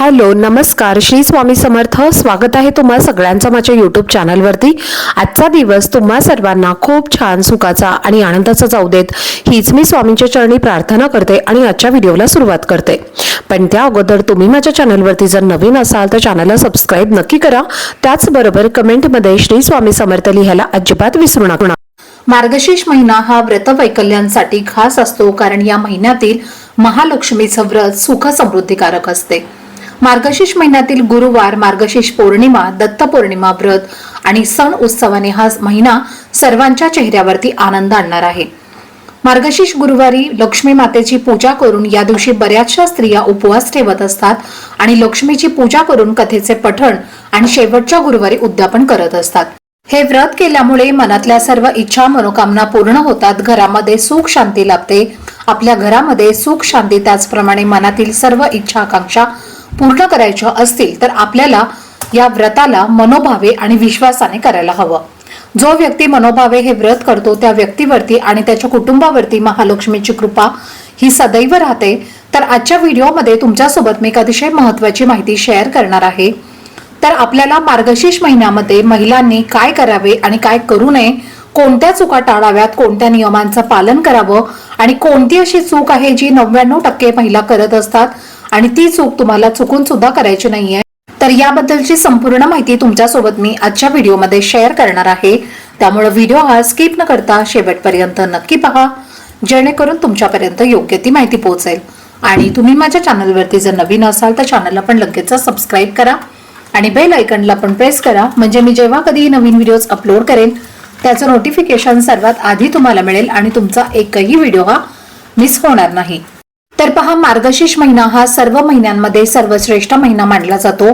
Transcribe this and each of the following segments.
Hello नमस्कार. श्री स्वामी समर्थ. स्वागत आहे तुम्हा सगळ्यांचं माझ्या यूट्यूब चॅनलवरती आजचा दिवस तुम्हा सर्वांना खूप छान सुखाचा आणि आनंदाचा जाऊ देत. हीच मी स्वामींच्या चरणी प्रार्थना करते आणि आजच्या व्हिडिओला सुरुवात करते. पण त्या अगोदर तुम्ही माझ्या चॅनलवरती जर नवीन असाल तर चॅनलला सबस्क्राईब नक्की करा. त्याचबरोबर कमेंटमध्ये श्री स्वामी समर्थ लिहायला अजिबात विसरू नका. मार्गशीर्ष महिना हा व्रत वैकल्यांसाठी खास असतो कारण या महिन्यातील महालक्ष्मीचं व्रत सुख समृद्धीकारक असते. मार्गशीर्ष महिन्यातील गुरुवार मार्गशीर्ष पौर्णिमा दत्त पौर्णिमा व्रत आणि सण उत्सवाने हा महिना सर्वांच्या चेहऱ्यावरती आनंद आणणार आहे. मार्गशीर्ष गुरुवारी लक्ष्मी मातेची पूजा करून या दिवशी बऱ्याचशा स्त्रिया उपवास ठेवत असतात आणि लक्ष्मीची पूजा करून कथेचे पठण आणि शेवटच्या गुरुवारी उद्यापन करत असतात. हे व्रत केल्यामुळे मनातल्या सर्व इच्छा मनोकामना पूर्ण होतात. घरामध्ये सुख शांती लाभते. आपल्या घरामध्ये सुख शांती त्याचप्रमाणे मनातील सर्व इच्छा आकांक्षा पूर्ण करायच्या असतील तर आपल्याला या व्रताला मनोभावे आणि विश्वासाने करायला हवं. जो व्यक्ती मनोभावे हे व्रत करतो त्या व्यक्तीवरती आणि त्याच्या कुटुंबावरती महालक्ष्मीची कृपा ही सदैव राहते. तर आजच्या व्हिडिओमध्ये तुमच्यासोबत मी एक अतिशय महत्वाची माहिती शेअर करणार आहे. तर आपल्याला मार्गशीर्ष महिन्यामध्ये महिलांनी काय करावे आणि काय करू नये कोणत्या चुका टाळाव्यात कोणत्या नियमांचं पालन करावं आणि कोणती अशी चूक आहे जी नव्याण्णव टक्के महिला करत असतात आणि ती चूक तुम्हाला चुकून सुद्धा करायची नाहीये. तर याबद्दलची संपूर्ण माहिती तुमच्यासोबत मी आजच्या व्हिडिओमध्ये शेअर करणार आहे. त्यामुळे व्हिडिओ हा स्किप न करता शेवटपर्यंत नक्की पहा. जेणेकरून तुमच्यापर्यंत योग्य ती माहिती पोहोचेल. आणि तुम्ही माझ्या चॅनलवरती जर नवीन असाल तर चॅनलला पण लगेच सबस्क्राईब करा. आणि बेल आयकनला पण प्रेस करा. म्हणजे मी जेव्हा कधी नवीन व्हिडिओज अपलोड करेन त्याचं नोटिफिकेशन सर्वात आधी तुम्हाला मिळेल आणि तुमचा एकही व्हिडिओ हा मिस होणार नाही. तर पहा मार्गशीर्ष महिना हा सर्व महिन्यांमध्ये सर्वश्रेष्ठ महिना मानला जातो.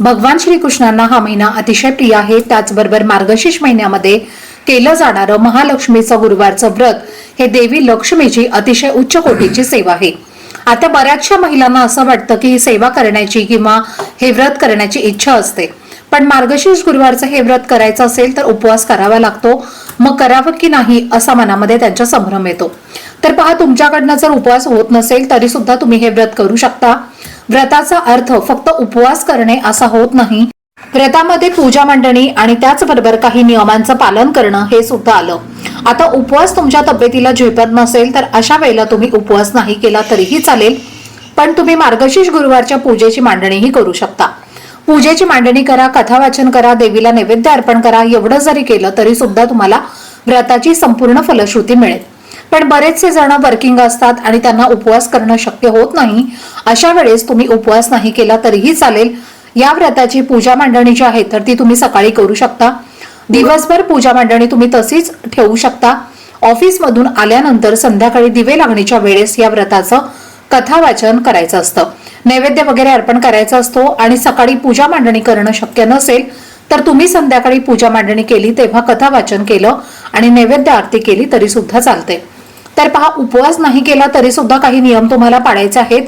भगवान श्रीकृष्णांना हा महिना अतिशय प्रिय आहे. त्याचबरोबर मार्गशीर्ष महिन्यामध्ये केलं जाणारं महालक्ष्मीचं गुरुवारचं व्रत हे देवी लक्ष्मीची अतिशय उच्च कोटीची सेवा आहे. आता बऱ्याचशा महिलांना असं वाटतं की ही सेवा करण्याची किंवा हे व्रत करण्याची इच्छा असते. पण मार्गशीर्ष गुरुवारचं हे व्रत करायचं असेल तर उपवास करावा लागतो. मग करावं की नाही असा मनामध्ये त्यांच्या संभ्रम येतो. तर पहा तुमच्याकडनं जर उपवास होत नसेल तरी सुद्धा तुम्ही हे व्रत करू शकता. व्रताचा अर्थ फक्त उपवास करणे असा होत नाही. व्रतामध्ये पूजा मांडणी आणि त्याचबरोबर काही नियमांचं पालन करणं हे सुद्धा आलं. आता उपवास तुमच्या तब्येतीला झेपत नसेल तर अशा वेळेला तुम्ही उपवास नाही केला तरीही चालेल. पण तुम्ही मार्गशीर्ष गुरुवारच्या पूजेची मांडणीही करू शकता. पूजेची मांडणी करा कथा वाचन करा देवीला नैवेद्य अर्पण करा एवढं जरी केलं तरी सुद्धा तुम्हाला व्रताची संपूर्ण फलश्रुती मिळेल. पण बरेचसे जण वर्किंग असतात आणि त्यांना उपवास करणं शक्य होत नाही. अशा वेळेस तुम्ही उपवास नाही केला तरीही चालेल. या व्रताची पूजा मांडणी जी आहे तर ती तुम्ही सकाळी करू शकता. दिवसभर पूजा मांडणी तुम्ही तशीच ठेवू शकता. ऑफिसमधून आल्यानंतर संध्याकाळी दिवे लागणीच्या वेळेस या व्रताचं कथा वाचन करायचं असतं. नैवेद्य वगैरे अर्पण करायचा असतो आणि सकाळी पूजा मांडणी करणं शक्य नसेल तर तुम्ही संध्याकाळी पूजा मांडणी केली तेव्हा कथा वाचन केलं आणि नैवेद्य आरती केली तरी सुद्धा चालते. तर पहा उपवास नाही केला तरी सुद्धा काही नियम तुम्हाला पाळायचे आहेत.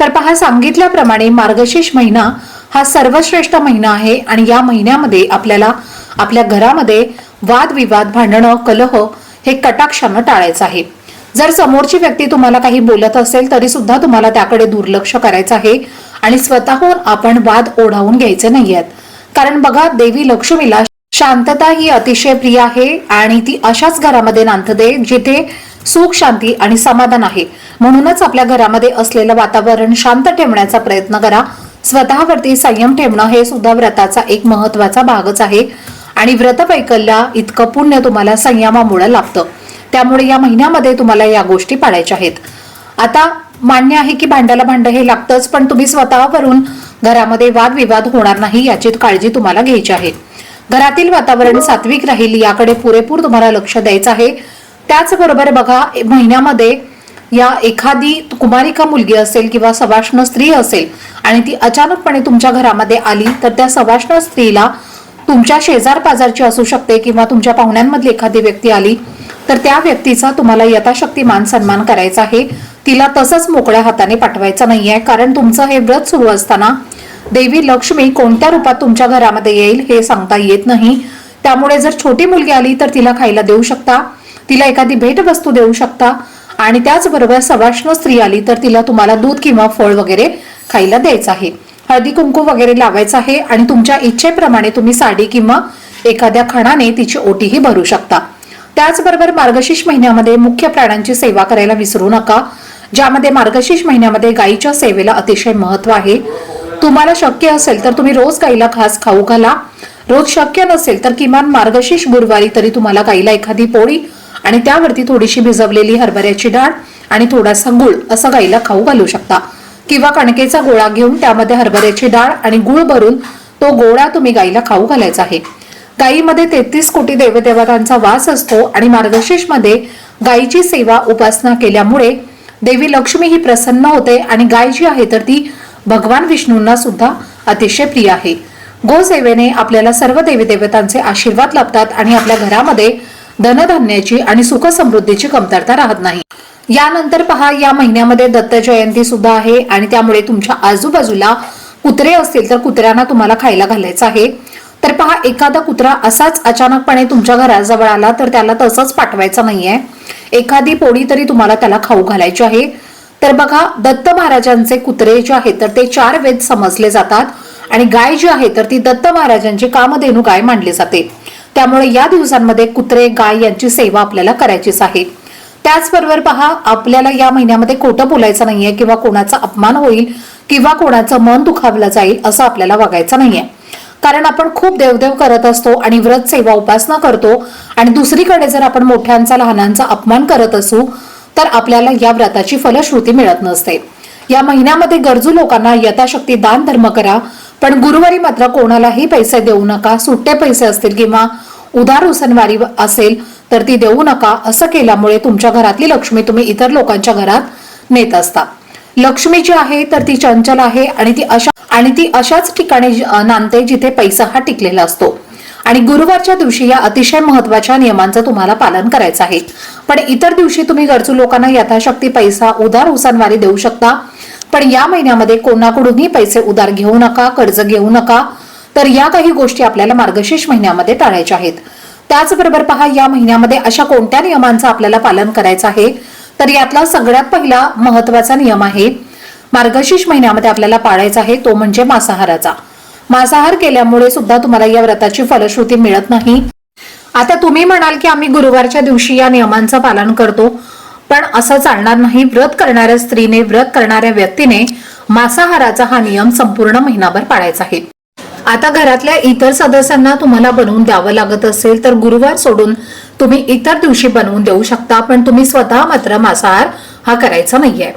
तर पहा सांगितल्याप्रमाणे मार्गशीर्ष महिना हा सर्वश्रेष्ठ महिना आहे आणि या महिन्यामध्ये आपल्याला आपल्या घरामध्ये वादविवाद भांडणं कलह हे कटाक्षानं टाळायचं आहे. जर समोरची व्यक्ती तुम्हाला काही बोलत असेल तरी सुद्धा तुम्हाला त्याकडे दुर्लक्ष करायचं आहे आणि स्वतःहून आपण वाद ओढावून घ्यायचे नाहीयेत. कारण बघा देवी लक्ष्मीला शांतता ही अतिशय प्रिय आहे आणि ती अशाच घरामध्ये नांदते जिथे सुख शांती आणि समाधान आहे. म्हणूनच आपल्या घरामध्ये असलेलं वातावरण शांत ठेवण्याचा प्रयत्न करा. स्वतःवरती संयम ठेवणं हे सुद्धा व्रताचा एक महत्त्वाचा भागच आहे. आणि व्रत वैकल्य इतकं पुण्य तुम्हाला संयमामुळे लाभतं. त्यामुळे या महिन्यामध्ये तुम्हाला या गोष्टी पाळायच्या आहेत. आता मान्य आहे की भांड्याला भांड हे लागतंच पण तुम्ही स्वतःवरून घरामध्ये वादविवाद होणार नाही याची काळजी तुम्हाला घ्यायची आहे. घरातील वातावरण सात्विक राहील याकडे पुरेपूर तुम्हाला लक्ष द्यायचं आहे. त्याचबरोबर बघा महिन्यामध्ये या एखादी कुमारिका मुलगी असेल किंवा सवाष्ण स्त्री असेल आणि ती अचानकपणे तुमच्या घरामध्ये आली तर त्या सवाष्ण स्त्रीला तुमच्या शेजार पाजारची असू शकते किंवा तुमच्या पाहुण्यांमधली एखादी व्यक्ती आली तर त्या व्यक्तीचा तुम्हाला यथाशक्ती मान सन्मान करायचा आहे. तिला तसंच मोकळ्या हाताने पाठवायचं नाही आहे कारण तुमचं हे व्रत सुरू असताना देवी लक्ष्मी कोणत्या रूपात तुमच्या घरामध्ये येईल हे सांगता येत नाही. त्यामुळे जर छोटी मुलगी आली तर तिला खायला देऊ शकता तिला एखादी भेटवस्तू देऊ शकता आणि त्याचबरोबर सवाष्ण स्त्री आली तर तिला तुम्हाला दूध किंवा फळ वगैरे खायला द्यायचं आहे. हळदी कुंकू वगैरे लावायचं आहे आणि तुमच्या इच्छेप्रमाणे तुम्ही साडी किंवा एखाद्या खणाने तिची ओटीही भरू शकता. त्याचबरोबर मार्गशीर्ष महिन्यामध्ये मुख्य प्राण्यांची सेवा करायला विसरू नका ज्यामध्ये मार्गशीर्ष महिन्यामध्ये गायीच्या सेवेला अतिशय महत्त्व आहे. तुम्हाला शक्य असेल तर तुम्ही रोज गाईला खास खाऊ घाला. रोज शक्य नसेल तर किमान मार्गशीर्ष गुरुवारी तरी तुम्हाला गाईला एखादी पोळी आणि त्यावरती थोडीशी भिजवलेली हरभऱ्याची डाळ आणि थोडासा गुळ असं गाईला खाऊ घालू शकता. किंवा कणकेचा गोळा घेऊन त्यामध्ये हरभऱ्याची डाळ आणि गुळ भरून तो गोळा तुम्ही गाईला खाऊ घालायचा आहे. गायीमध्ये तेहतीस कोटी देवदेवतांचा वास असतो आणि मार्गशीर्षमध्ये गायीची सेवा उपासना केल्यामुळे देवी लक्ष्मी ही प्रसन्न होते आणि गाय जी आहे तर ती भगवान विष्णूंना सुद्धा अतिशय प्रिय आहे. गोसेवेने आपल्याला सर्व देवी देवतांचे आशीर्वाद लाभतात आणि आपल्या घरामध्ये धनधान्याची आणि सुख समृद्धीची कमतरता राहत नाही. यानंतर पहा या महिन्यामध्ये दत्त जयंती सुद्धा आहे आणि त्यामुळे तुमच्या आजूबाजूला कुत्रे असतील तर कुत्र्यांना तुम्हाला खायला घालायचं आहे. तर पहा एखादा कुत्रा असाच अचानकपणे तुमच्या घराजवळ आला तर त्याला तसंच पाठवायचं नाहीये. एखादी पोळी तरी तुम्हाला त्याला खाऊ घालायची आहे. तर बघा दत्त महाराजांचे कुत्रे जे आहेत तर ते चार वेद समजले जातात आणि गाय जी आहे तर ती दत्त महाराजांची कामधेनू गाय मानली जाते. त्यामुळे या दिवसांमध्ये कुत्रे गाय यांची सेवा आपल्याला करायचीच आहे. त्याचबरोबर पहा आपल्याला या महिन्यामध्ये खोटं बोलायचं नाहीये किंवा कोणाचा अपमान होईल किंवा कोणाचं मन दुखावलं जाईल असं आपल्याला वागायचं नाहीये. कारण आपण खूप देवदेव करत असतो आणि व्रत सेवा उपासना करतो. आणि दुसरीकडे जर आपण मोठ्यांचा लहानांचा अपमान करत असू तर आपल्याला या व्रताची फलश्रुती मिळत नसते. या महिन्यामध्ये गरजू लोकांना यथाशक्ती दान धर्म करा. पण गुरुवारी मात्र कोणालाही पैसे देऊ नका. सुट्टे पैसे असतील किंवा उदार उसनवारी असेल तर ती देऊ नका. असं केल्यामुळे तुमच्या घरातली लक्ष्मी तुम्ही इतर लोकांच्या घरात नेत असता. लक्ष्मी जी आहे तर ती चंचल आहे आणि ती अशा आणि ती अशाच ठिकाणी नांदते जिथे पैसा हा टिकलेला असतो. आणि गुरुवारच्या दिवशी या अतिशय महत्त्वाच्या नियमांचं तुम्हाला पालन करायचं आहे. पण इतर दिवशी तुम्ही गरजू लोकांना यथाशक्ती पैसा उदार उसनवारी देऊ शकता. पण या महिन्यामध्ये कोणाकडूनही पैसे उधार घेऊ नका कर्ज घेऊ नका. तर या काही गोष्टी आपल्याला मार्गशीर्ष महिन्यामध्ये टाळायच्या आहेत. त्याचबरोबर पहा या महिन्यामध्ये अशा कोणत्या नियमांचं आपल्याला पालन करायचं आहे? तर यातला सगळ्यात पहिला महत्त्वाचा नियम आहे. मार्गशीर्ष महिन्यामध्ये आपल्याला पाळायचा आहे तो म्हणजे मांसाहाराचा. मांसाहार केल्यामुळे सुद्धा तुम्हाला या व्रताची फलश्रुती मिळत नाही. आता तुम्ही म्हणाल की आम्ही गुरुवारच्या दिवशी या नियमांचं पालन करतो पण असं चालणार नाही. व्रत करणाऱ्या स्त्रीने व्रत करणाऱ्या व्यक्तीने मांसाहाराचा हा नियम संपूर्ण महिनाभर पाळायचा आहे. आता घरातल्या इतर सदस्यांना तुम्हाला बनवून द्यावं लागत असेल तर गुरुवार सोडून तुम्ही इतर दिवशी बनवून देऊ शकता पण तुम्ही स्वतः मात्र मांसाहार हा करायचा नाहीये.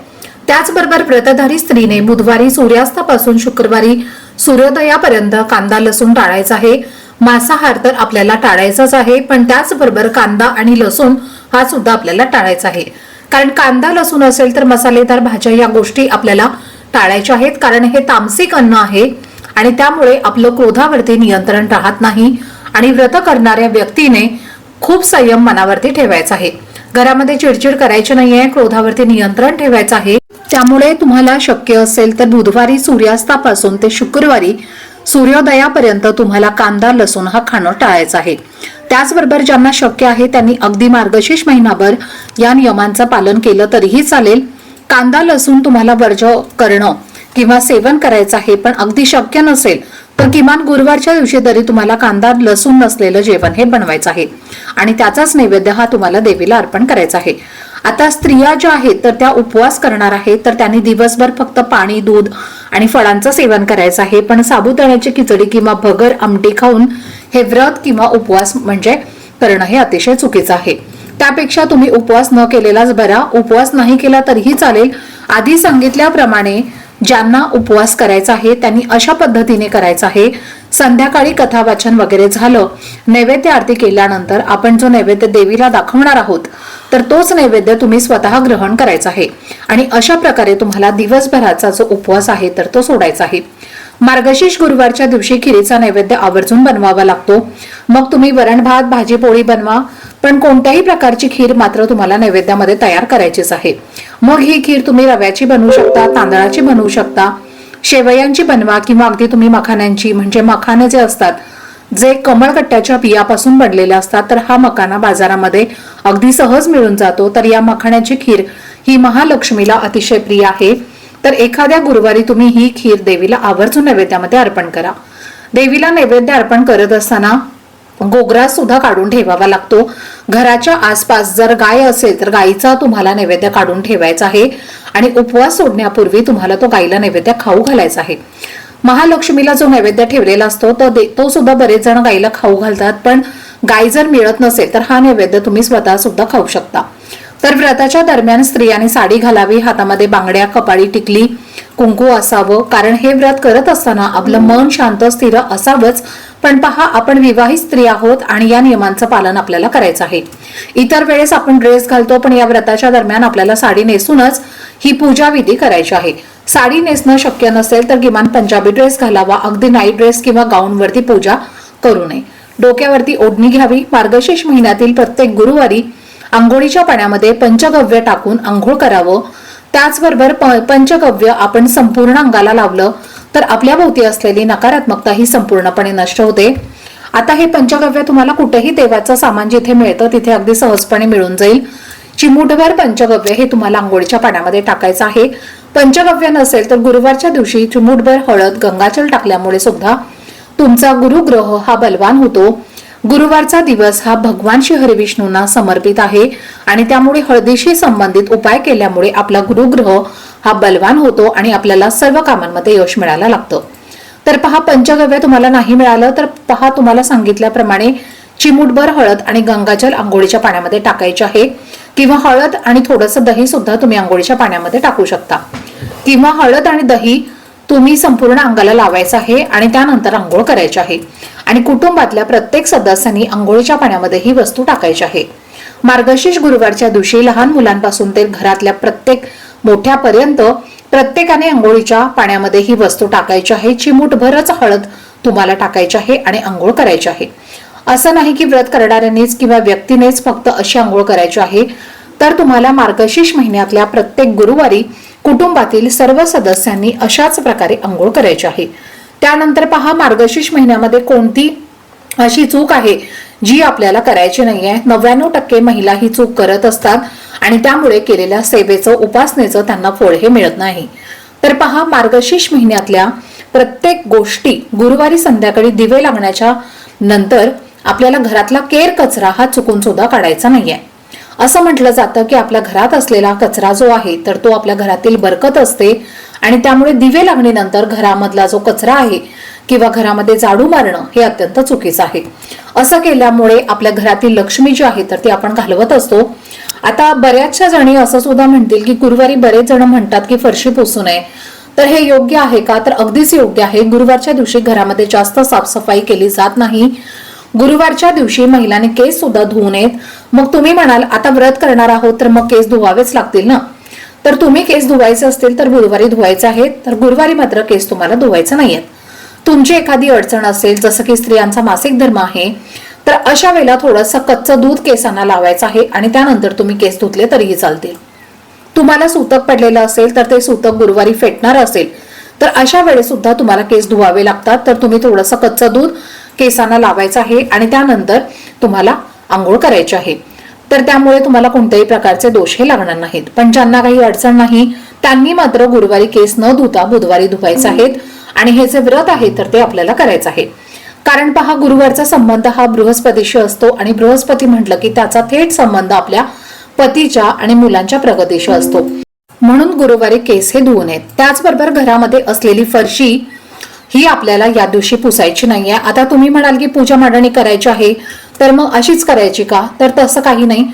त्याचबरोबर व्रतधारी स्त्रीने बुधवारी सूर्यास्तापासून शुक्रवारी सूर्योदयापर्यंत कांदा लसूण टाळायचा आहे. मांसाहार तर आपल्याला टाळायचाच आहे पण त्याचबरोबर कांदा आणि लसूण हा सुद्धा आपल्याला टाळायचा आहे. कारण कांदा लसूण असेल तर मसालेदार भाज्या या गोष्टी आपल्याला टाळायच्या आहेत कारण हे तामसिक अन्न आहे आणि त्यामुळे आपलं क्रोधावरती नियंत्रण राहत नाही आणि व्रत करणाऱ्या व्यक्तीने खूप संयम मनावरती ठेवायचा आहे. घरामध्ये चिडचिड करायची नाहीये क्रोधावरती नियंत्रण ठेवायचं आहे. त्यामुळे तुम्हाला शक्य असेल तर बुधवारी सूर्यास्तापासून ते शुक्रवारी सूर्योदयापर्यंत तुम्हाला कांदा लसूण हा खाणं टाळायचं आहे. त्याचबरोबर ज्यांना शक्य आहे त्यांनी अगदी मार्गशीर्ष महिनाभर या नियमांचं पालन केलं तरीही चालेल. कांदा लसूण तुम्हाला वर्ज करणं किंवा सेवन करायचं आहे पण अगदी शक्य नसेल तर किमान गुरुवारच्या दिवशी तरी तुम्हाला कांदा लसूण नसलेलं जेवण हे बनवायचं आहे. आणि त्याचाच नैवेद्य हा तुम्हाला देवीला अर्पण करायचा आहे. आता स्त्रिया ज्या आहेत तर त्या उपवास करणार आहेत तर त्यांनी दिवसभर फक्त पाणी दूध आणि फळांचं सेवन करायचं आहे. पण साबुदाण्याची खिचडी किंवा भगर आमटी खाऊन हे व्रत किंवा उपवास म्हणजे करणं हे अतिशय चुकीचं आहे. त्यापेक्षा तुम्ही उपवास न केलेलाच बरा. उपवास नाही केला तरीही चालेल. आधी सांगितल्याप्रमाणे ज्यांना उपवास करायचा आहे त्यांनी अशा पद्धतीने करायचा आहे. संध्याकाळी कथा वाचन वगैरे झालं. नैवेद्य आरती केल्यानंतर आपण जो नैवेद्य देवीला दाखवणार आहोत तर तोच नैवेद्य तुम्ही स्वतः ग्रहण करायचा आहे. आणि अशा प्रकारे तुम्हाला दिवसभराचा जो उपवास आहे तर तो सोडायचा आहे. मार्गशीर्ष गुरुवारच्या दिवशी खिरीचा नैवेद्य आवर्जून बनवावा लागतो. मग तुम्ही वरण भात भाजी पोळी बनवा. पण कोणत्याही प्रकारची खीर मात्र तुम्हाला नैवेद्यामध्ये तयार करायचीच आहे. मग ही खीर तुम्ही रव्याची बनवू शकता तांदळाची बनवू शकता शेवयांची बनवा किंवा अगदी तुम्ही मखाण्यांची म्हणजे मखाने जे असतात जे कमळकट्ट्याच्या बियापासून बनलेले असतात तर हा मखाना बाजारामध्ये अगदी सहज मिळून जातो. तर या मखाण्याची खीर ही महालक्ष्मीला अतिशय प्रिय आहे. तर एखाद्या गुरुवारी तुम्ही ही खीर देवीला आवर्जून नैवेद्यामध्ये अर्पण करा. देवीला नैवेद्य अर्पण करत असताना गोगरा सुद्धा काढून ठेवावा लागतो. घराच्या आसपास जर गाय असेल तर गायीचा तुम्हाला नैवेद्य काढून ठेवायचा आहे आणि उपवास सोडण्यापूर्वी तुम्हाला तो गायीला नैवेद्य खाऊ घालायचा आहे. महालक्ष्मीला जो नैवेद्य ठेवलेला असतो तो दे- तो सुद्धा बरेच जण गायीला खाऊ घालतात पण गाय जर मिळत नसेल तर हा नैवेद्य तुम्ही स्वतः सुद्धा खाऊ शकता. तर व्रताच्या दरम्यान स्त्रियांनी साडी घालावी हातामध्ये बांगड्या कपाळी टिकली कुंकू असावं. कारण हे व्रत करत असताना आपलं मन शांत स्थिर असावंच. पण पहा आपण विवाहित स्त्री आहोत आणि या नियमांचं पालन आपल्याला करायचं आहे. इतर वेळेस आपण ड्रेस घालतो पण या व्रताच्या दरम्यान आपल्याला साडी नेसूनच ही पूजा विधी करायची आहे. साडी नेसणं शक्य नसेल तर किमान पंजाबी ड्रेस घालावा. अगदी नाईट ड्रेस किंवा गाऊनवरती पूजा करू नये. डोक्यावरती ओढणी घ्यावी. मार्गशीर्ष महिन्यातील प्रत्येक गुरुवारी आंघोळीच्या पाण्यामध्ये पंचगव्य टाकून आंघोळ करावं. त्याचबरोबर प- पंचगव्य आपण संपूर्ण अंगाला लावलं तर आपल्या भोवती असलेली नकारात्मकता ही संपूर्णपणे नष्ट होते. आता हे पंचगव्य तुम्हाला कुठेही देवाचं सामान जिथे मिळतं तिथे अगदी सहजपणे मिळून जाईल. चिमूटभर पंचगव्य हे तुम्हाला आंघोळीच्या पाण्यामध्ये टाकायचं आहे. पंचगव्य नसेल तर गुरुवारच्या दिवशी चिमूटभर हळद गंगाजल टाकल्यामुळे सुद्धा तुमचा गुरुग्रह हा बलवान होतो. गुरुवारचा दिवस हा भगवान श्री हरिविष्णूंना समर्पित आहे आणि त्यामुळे हळदीशी संबंधित उपाय केल्यामुळे आपला गुरुग्रह हा बलवान होतो आणि आपल्याला सर्व कामांमध्ये यश मिळायला लागतं. तर पहा पंचगव्य तुम्हाला नाही मिळालं तर पहा तुम्हाला सांगितल्याप्रमाणे चिमूटभर हळद आणि गंगाजल आंघोळीच्या पाण्यामध्ये टाकायचे आहे. किंवा हळद आणि थोडंसं दही सुद्धा तुम्ही आंघोळीच्या पाण्यामध्ये टाकू शकता. किंवा हळद आणि दही तुम्ही संपूर्ण अंगाला लावायचं आहे आणि त्यानंतर आंघोळ करायची आहे. आणि कुटुंबातल्या प्रत्येक सदस्यांनी आंघोळीच्या पाण्यामध्ये ही वस्तू टाकायची आहे. मार्गशीर्ष गुरुवारच्या दिवशी लहान मुलांपासून ते घरातल्या प्रत्येक मोठ्यापर्यंत प्रत्येकाने आंघोळीच्या पाण्यामध्ये ही वस्तू टाकायची आहे. चिमूटभरच हळद तुम्हाला टाकायची आहे आणि आंघोळ करायची आहे. असं नाही की व्रत करणाऱ्यांनीच किंवा व्यक्तीनेच फक्त अशी आंघोळ करायची आहे. तर तुम्हाला मार्गशीर्ष महिन्यातल्या प्रत्येक गुरुवारी कुटुंबातील सर्व सदस्यांनी अशाच प्रकारे आंघोळ करायची आहे. त्यानंतर पहा मार्गशीर्ष महिन्यामध्ये कोणती अशी चूक आहे जी आपल्याला करायची नाही आहे नव्याण्णव टक्के महिला ही चूक करत असतात आणि त्यामुळे केलेल्या सेवेचं उपासनेचं त्यांना फळ हे मिळत नाही. तर पहा मार्गशीर्ष महिन्यातल्या प्रत्येक गोष्टी गुरुवारी संध्याकाळी दिवे लागण्याच्या नंतर आपल्याला घरातला केर कचरा हा चुकून सुद्धा काढायचा नाहीये. असं म्हटलं जातं की आपल्या घरात असलेला कचरा जो आहे तर तो आपल्या घरातील बरकत असते. आणि त्यामुळे दिवे लागणीनंतर घरामधला जो कचरा आहे किंवा घरामध्ये झाडू मारणं हे अत्यंत चुकीचं आहे. असं केल्यामुळे आपल्या घरातील लक्ष्मी जी आहे तर ती आपण घालवत असतो. आता बऱ्याचशा जणी असं सुद्धा म्हणतील की गुरुवारी बरेच जण म्हणतात की फरशी पुसू नये. तर हे योग्य आहे का? तर अगदीच योग्य आहे. गुरुवारच्या दिवशी घरामध्ये जास्त साफसफाई केली जात नाही. गुरुवारच्या दिवशी महिलांनी केस सुद्धा धुवू नयेत. मग तुम्ही म्हणाल आता व्रत करणार आहोत तर मग केस धुवावेच लागतील ना? तर तुम्ही केस धुवायचे असतील तर बुधवारी धुवायचे आहेत. तर गुरुवारी मात्र केस तुम्हाला धुवायचे नाहीयेत. तुमची एखादी अडचण असेल जसं की स्त्रियांचा मासिक धर्म आहे तर अशा वेळेला थोडंसं कच्चं दूध केसांना लावायचं आहे आणि त्यानंतर तुम्ही केस धुतले तरीही चालतील. तुम्हाला सूतक पडलेलं असेल तर ते सूतक गुरुवारी फेटणार असेल. तर अशा वेळेस सुद्धा तुम्हाला केस धुवावे लागतात. तर तुम्ही थोडंसं कच्चं दूध केसांना लावायचं आहे आणि त्यानंतर तुम्हाला आंघोळ करायची आहे. तर त्यामुळे तुम्हाला कोणत्याही प्रकारचे दोष हे लागणार नाहीत. पण ज्यांना काही अडचण नाही त्यांनी मात्र गुरुवारी केस न धुता बुधवारी धुवायचे आहेत आणि हे जे व्रत आहे तर ते आपल्याला करायचं आहे. कारण पहा गुरुवारचा संबंध हा बृहस्पतीशी असतो आणि बृहस्पती म्हटलं की त्याचा थेट संबंध आपल्या पतीच्या आणि मुलांच्या प्रगतीशी असतो. म्हणून गुरुवारी केस हे धुवू नयेत. त्याचबरोबर घरामध्ये असलेली फरशी ही आपल्याला या दिवशी पुसायची नाहीये. आता तुम्ही म्हणाल की पूजा मांडणी करायची आहे तर मग अशीच करायची का? तर तसं काही नाही.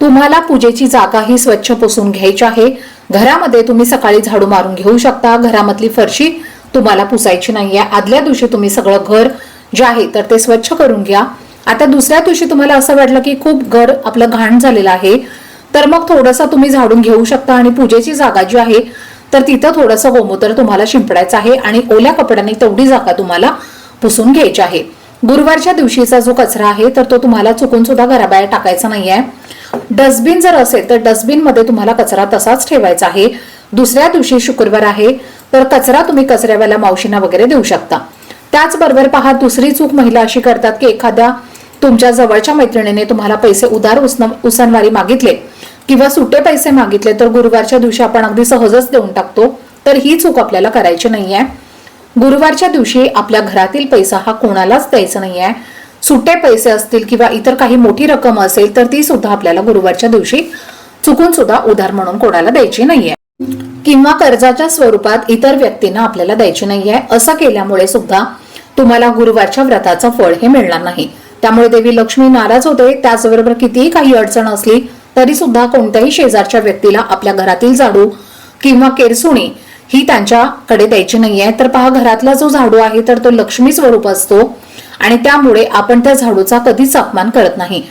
तुम्हाला पूजेची जागा ही स्वच्छ पुसून घ्यायची आहे. घरामध्ये तुम्ही सकाळी झाडू मारून घेऊ शकता. घरामधली फरशी तुम्हाला पुसायची नाहीये. आदल्या दिवशी तुम्ही सगळं घर जे आहे तर ते स्वच्छ करून घ्या. आता दुसऱ्या दिवशी तुम्हाला असं वाटलं की खूप घर आपलं घाण झालेलं आहे तर मग थोडंसं तुम्ही झाडून घेऊ शकता आणि पूजेची जागा जी आहे तर तिथं थोडंसं गोमूत्र तुम्हाला शिंपडायचं आहे आणि ओल्या कपड्याने तेवढी जागा तुम्हाला पुसून घ्यायची आहे. गुरुवारच्या दिवशीचा जो कचरा आहे तर तो तुम्हाला चुकून सुद्धा घराबाहेर टाकायचा नाहीये. डस्टबिन जर असेल तर डस्टबिनमध्ये तुम्हाला कचरा तसाच ठेवायचा आहे. दुसऱ्या दिवशी शुक्रवार आहे तर कचरा तुम्ही कचऱ्यावाल्या मावशींना वगैरे देऊ शकता. त्याचबरोबर पहा दुसरी चूक महिला अशी करतात की एखाद्या तुमच्या जवळच्या मैत्रिणीने तुम्हाला पैसे उधार उसन उसनवारी मागितले. किंवा सुटे पैसे मागितले तर गुरुवारच्या दिवशी आपण अगदी सहजच देऊन टाकतो तर ही चूक आपल्याला करायची नाही आहे गुरुवारच्या दिवशी आपल्या घरातील पैसा हा कोणालाच द्यायचा नाही आहे सुटे पैसे असतील किंवा इतर काही मोठी रक्कम असेल तर ती सुद्धा आपल्याला गुरुवारच्या दिवशी चुकून सुद्धा उधार म्हणून कोणाला द्यायची नाहीये. किंवा कर्जाच्या स्वरूपात इतर व्यक्तींना आपल्याला द्यायची नाहीये. असं केल्यामुळे सुद्धा तुम्हाला गुरुवारच्या व्रताचं फळ हे मिळणार नाही. त्यामुळे देवी लक्ष्मी नाराज होते. त्याचबरोबर कितीही काही अडचण असली तरी सुद्धा कोणत्याही शेजारच्या व्यक्तीला आपल्या घरातील झाडू किंवा केरसुणी ही त्यांच्याकडे द्यायची नाहीये. तर पहा घरातला जो झाडू आहे तर तो लक्ष्मी स्वरूप असतो आणि त्यामुळे आपण त्या झाडूचा कधीच अपमान करत नाही.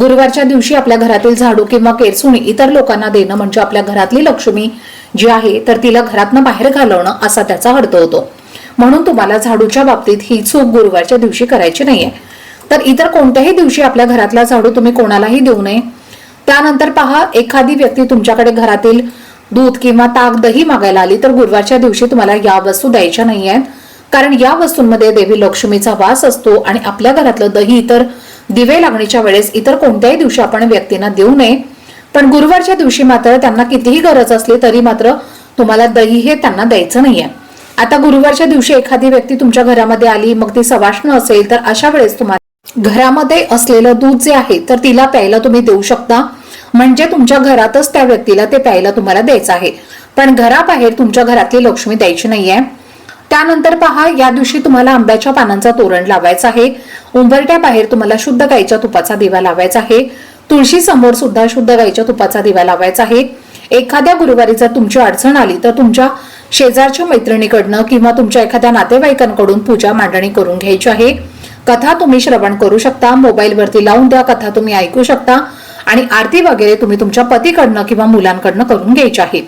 गुरुवारच्या दिवशी आपल्या घरातील झाडू किंवा केरसुणी इतर लोकांना देणं म्हणजे आपल्या घरातली लक्ष्मी जी आहे तर तिला घरातनं बाहेर घालवणं असा त्याचा अर्थ होतो. म्हणून तुम्हाला झाडूच्या बाबतीत ही चूक गुरुवारच्या दिवशी करायची नाहीये. तर इतर कोणत्याही दिवशी आपल्या घरातला झाडू तुम्ही कोणालाही देऊ नये. त्यानंतर पहा एखादी व्यक्ती तुमच्याकडे घरातील दूध किंवा ताक दही मागायला आली तर गुरुवारच्या दिवशी तुम्हाला या वस्तू द्यायच्या नाही आहेत कारण या वस्तूंमध्ये देवी लक्ष्मीचा वास असतो आणि आपल्या घरातलं दही इतर दिवे लागणीच्या वेळेस इतर कोणत्याही दिवशी आपण व्यक्तींना देऊ नये. पण गुरुवारच्या दिवशी मात्र त्यांना कितीही गरज असली तरी मात्र तुम्हाला दही हे त्यांना द्यायचं नाहीये. आता गुरुवारच्या दिवशी एखादी व्यक्ती तुमच्या घरामध्ये आली मग ती सवाष्ण असेल तर अशा वेळेस तुम्हाला घरामध्ये असलेलं दूध जे आहे तर तिला प्यायला तुम्ही देऊ शकता. म्हणजे तुमच्या घरातच त्या व्यक्तीला ते प्यायला तुम्हाला द्यायचं आहे. पण घराबाहेर तुमच्या घरातली लक्ष्मी द्यायची नाहीये. त्यानंतर पहा या दिवशी तुम्हाला आंब्याच्या पानांचा तोरण लावायचा आहे. उंबरट्या बाहेर तुम्हाला शुद्ध गाईच्या तुपाचा दिवा लावायचा आहे. तुळशी समोर सुद्धा शुद्ध गाईच्या तुपाचा दिवा लावायचा आहे. एखाद्या गुरुवारी जर तुमची अडचण आली तर तुमच्या शेजारच्या मैत्रिणीकडनं किंवा तुमच्या एखाद्या नातेवाईकांकडून पूजा मांडणी करून घ्यायची आहे. कथा तुम्ही श्रवण करू शकता मोबाईलवरती लावून द्या कथा तुम्ही ऐकू शकता. आणि आरती वगैरे तुम्ही तुमच्या पतीकडनं किंवा मुलांकडनं करून घ्यायची आहे.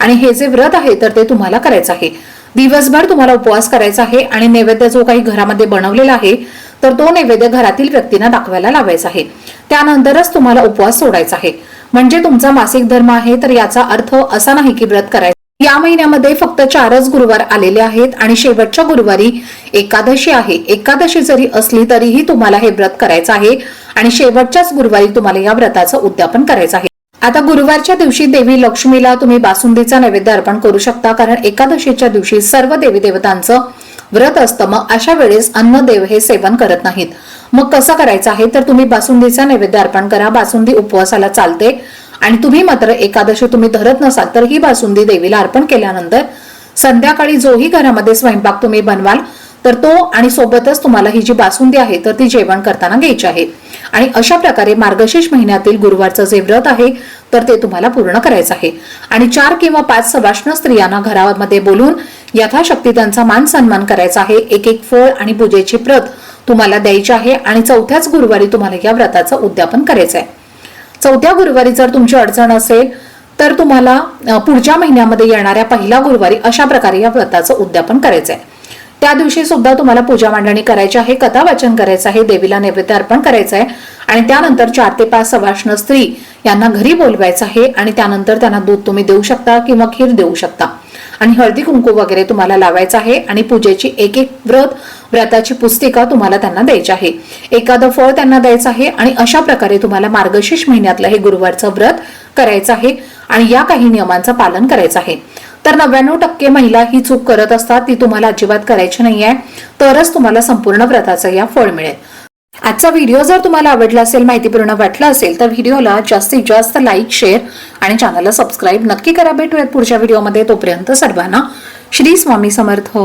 आणि हे जे व्रत आहे तर ते तुम्हाला करायचं आहे. दिवसभर तुम्हाला उपवास करायचा आहे आणि नैवेद्य जो काही घरामध्ये बनवलेला आहे तर तो नैवेद्य घरातील व्यक्तींना दाखवायला लावायचा आहे. त्यानंतरच तुम्हाला उपवास सोडायचा आहे. म्हणजे तुमचा मासिक धर्म आहे तर याचा अर्थ असा नाही की व्रत करायचं. या महिन्यामध्ये फक्त चारच गुरुवार आलेले आहेत आणि शेवटच्या गुरुवारी एकादशी आहे. एकादशी जरी असली तरीही तुम्हाला हे व्रत करायचं आहे. आणि शेवटच्याच गुरुवारी तुम्हाला या व्रताचं उद्यापन करायचं आहे. आता गुरुवारच्या दिवशी देवी लक्ष्मीला तुम्ही बासुंदीचा नैवेद्य अर्पण करू शकता कारण एकादशीच्या दिवशी सर्व देवी देवतांचं व्रत असतं. मग अशा वेळेस अन्नदेव हे सेवन करत नाहीत. मग कसं करायचं आहे? तर तुम्ही बासुंदीचा नैवेद्य अर्पण करा. बासुंदी उपवासाला चालते. आणि तुम्ही मात्र एकादशी तुम्ही धरत नसाल तर ही बासुंदी देवीला अर्पण केल्यानंतर संध्याकाळी जोही घरामध्ये स्वयंपाक तुम्ही बनवाल. तर तो आणि सोबतच तुम्हाला ही जी बासुंदी आहे तर ती जेवण करताना घ्यायची आहे. आणि अशा प्रकारे मार्गशीर्ष महिन्यातील गुरुवारचं जे व्रत आहे तर ते तुम्हाला पूर्ण करायचं आहे. आणि चार किंवा पाच सवाष्ण स्त्रियांना घरामध्ये बोलून यथाशक्ती त्यांचा मान सन्मान करायचा आहे. एक एक फळ आणि पूजेची प्रत तुम्हाला द्यायची आहे आणि चौथ्याच गुरुवारी तुम्हाला या व्रताचं उद्यापन करायचं आहे चौथ्या गुरुवारी जर तुमची अडचण असेल तर तुम्हाला पुढच्या महिन्यामध्ये येणाऱ्या पहिल्या गुरुवारी अशा प्रकारे या व्रताचं उद्यापन करायचं आहे त्या दिवशी सुद्धा तुम्हाला पूजा मांडणी करायची आहे कथा वाचन करायचं आहे देवीला नैवेद्य अर्पण करायचं आहे. आणि त्यानंतर चार ते पाच सवाष्ण स्त्री यांना घरी बोलवायचं आहे आणि त्यानंतर त्यांना दूध तुम्ही देऊ शकता किंवा खीर देऊ शकता. आणि हळदी कुंकू वगैरे तुम्हाला लावायचं आहे आणि पूजेची एक एक व्रत व्रताची पुस्तिका तुम्हाला त्यांना द्यायची आहे. एखादं फळ त्यांना द्यायचं आहे आणि अशा प्रकारे तुम्हाला मार्गशीर्ष महिन्यातलं हे गुरुवारचं व्रत करायचं आहे आणि या काही नियमांचं पालन करायचं आहे. तर नव्याण्णव टक्के महिला ही चूक करत असतात ती तुम्हाला अजिबात करायची नाहीये. तरच तुम्हाला संपूर्ण व्रताचं या फळ मिळेल. आजचा व्हिडिओ जर तुम्हाला आवडला असेल माहितीपूर्ण वाटला असेल तर व्हिडिओला जास्तीत जास्त लाईक शेअर आणि चॅनलला सबस्क्राईब नक्की करा. भेटूयात पुढच्या व्हिडिओमध्ये. तोपर्यंत सर्वांना श्री स्वामी समर्थ.